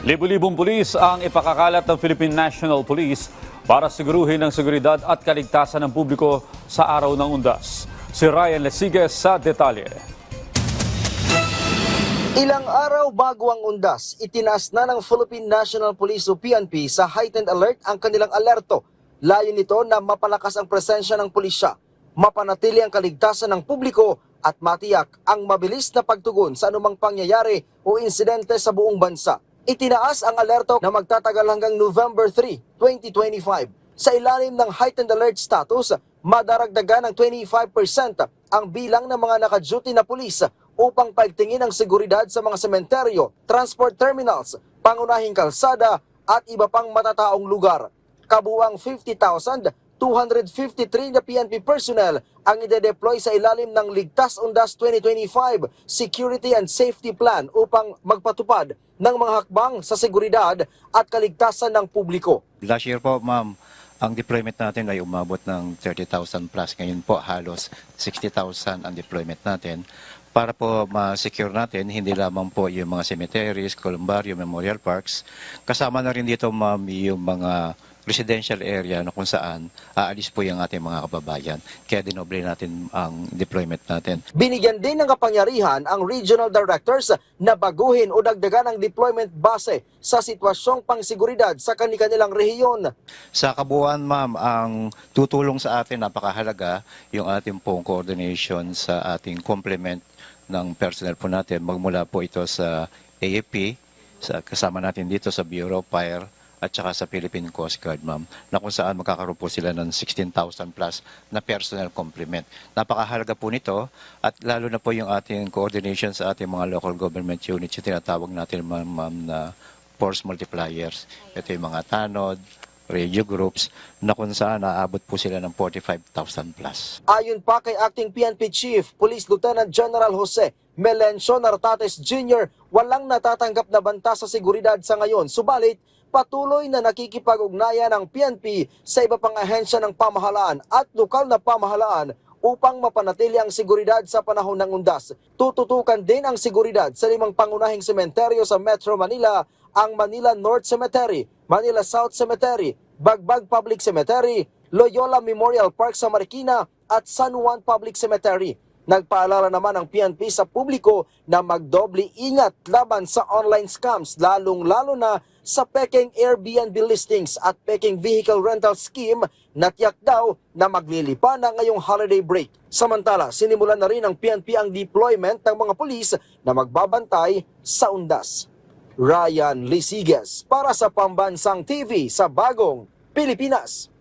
Libu-libong pulis ang ipakakalat ng Philippine National Police para siguruhin ang seguridad at kaligtasan ng publiko sa araw ng undas. Si Ryan Lesiges sa detalye. Ilang araw bago ang undas, itinaas na ng Philippine National Police o PNP sa heightened alert ang kanilang alerto. Layo nito na mapalakas ang presensya ng pulisya, mapanatili ang kaligtasan ng publiko at matiyak ang mabilis na pagtugon sa anumang pangyayari o insidente sa buong bansa. Itinaas ang alerto na magtatagal hanggang November 3, 2025. Sa ilalim ng heightened alert status, madaragdagan ng 25% ang bilang ng mga nakaduty na pulis upang paigtingin ang seguridad sa mga sementeryo, transport terminals, pangunahing kalsada at iba pang matataong lugar. Kabuang 50,253 na PNP personnel ang ide-deploy sa ilalim ng Ligtas Undas 2025 Security and Safety Plan upang magpatupad ng mga hakbang sa seguridad at kaligtasan ng publiko. Last year po, ma'am, ang deployment natin ay umabot ng 30,000 plus. Ngayon po, halos 60,000 ang deployment natin. Para po ma-secure natin, hindi lamang po yung mga cemeteries, columbarium, memorial parks. Kasama na rin dito, ma'am, yung mga residential area na kung saan aalis po yung ating mga kababayan. Kaya dinoble natin ang deployment natin. Binigyan din ng kapangyarihan ang regional directors na baguhin o dagdagan ang deployment base sa sitwasyong pangseguridad sa kanilang rehiyon. Sa kabuuan, ma'am, ang tutulong sa atin napakahalaga yung ating pong coordination sa ating complement ng personnel po natin. Magmula po ito sa AFP, sa, kasama natin dito sa Bureau of Fire, at saka sa Philippine Coast Guard, ma'am, na kung saan magkakaroon po sila ng 16,000 plus na personnel complement. Napakahalaga po nito at lalo na po yung ating coordination sa ating mga local government units, yung tinatawag natin, ma'am, na force multipliers. Ito yung mga tanod, radio groups, na kung saan naabot po sila ng 45,000 plus. Ayon pa kay Acting PNP Chief Police Lieutenant General Jose Melencio Nartates Jr., walang natatanggap na banta sa seguridad sa ngayon. Subalit, patuloy na nakikipag-ugnayan ang PNP sa iba pang ahensya ng pamahalaan at lokal na pamahalaan upang mapanatili ang seguridad sa panahon ng undas. Tututukan din ang seguridad sa limang pangunahing sementeryo sa Metro Manila, ang Manila North Cemetery, Manila South Cemetery, Bagbag Public Cemetery, Loyola Memorial Park sa Marikina at San Juan Public Cemetery. Nagpaalala naman ang PNP sa publiko na magdoble ingat laban sa online scams lalong-lalo na sa peking Airbnb listings at peking vehicle rental scheme na tiyak daw na maglilipa na ngayong holiday break. Samantala, sinimulan na rin ng PNP ang deployment ng mga pulis na magbabantay sa undas. Ryan Lisiges para sa Pambansang TV sa Bagong Pilipinas.